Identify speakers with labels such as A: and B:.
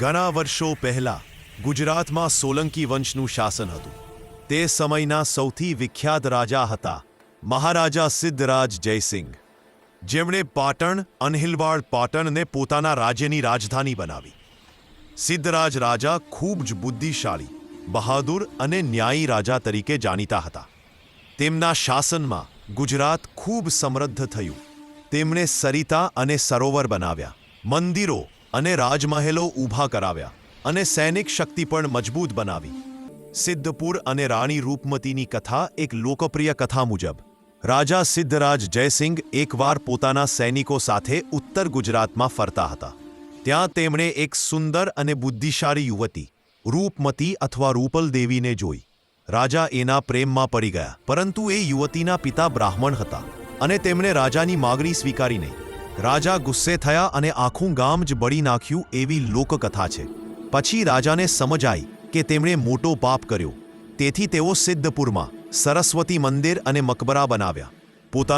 A: ઘણા વર્ષો પહેલા ગુજરાતમાં સોલંકી વંશનું શાસન હતું. તે સમયના સૌથી વિખ્યાત રાજા હતા મહારાજા સિદ્ધરાજ જયસિંહ. જેમણે પાટણ, અનહિલવાડ પાટણને પોતાના રાજ્યની રાજધાની બનાવી. સિદ્ધરાજ રાજા ખૂબ જ બુદ્ધિશાળી, બહાદુર અને ન્યાયી રાજા તરીકે જાણીતા હતા. તેમના શાસનમાં ગુજરાત ખૂબ સમૃદ્ધ થયું. તેમણે સરિતા અને સરોવર બનાવ્યા. મંદિરો અને રાજમહેલો ઊભા કરાવ્યા અને સૈનિક શક્તિ પણ મજબૂત બનાવી. સિદ્ધપુર અને રાણી રૂપમતીની કથા એક લોકપ્રિય કથા મુજબ. રાજા સિદ્ધરાજ જયસિંહ એકવાર પોતાના સૈનિકો સાથે ઉત્તર ગુજરાતમાં ફરતા હતા. ત્યાં તેમણે એક સુંદર અને બુદ્ધિશાળી યુવતી, રૂપમતી અથવા રૂપલ દેવીને જોઈ. રાજા એના પ્રેમમાં પડી ગયા, પરંતુ એ યુવતીના પિતા બ્રાહ્મણ હતા અને તેમણે રાજાની માગણી સ્વીકારી નહીં. રાજા ગુસ્સે થયા અને આખું ગામ જ બળી નાખ્યું એવી લોકકથા છે. પછી રાજાને સમજ આવી કે તેમણે મોટો પાપ કર્યો. તેથી તેઓ સિદ્ધપુરમાં સરસ્વતી મંદિર અને મકબરા બનાવ્યા. પોતાના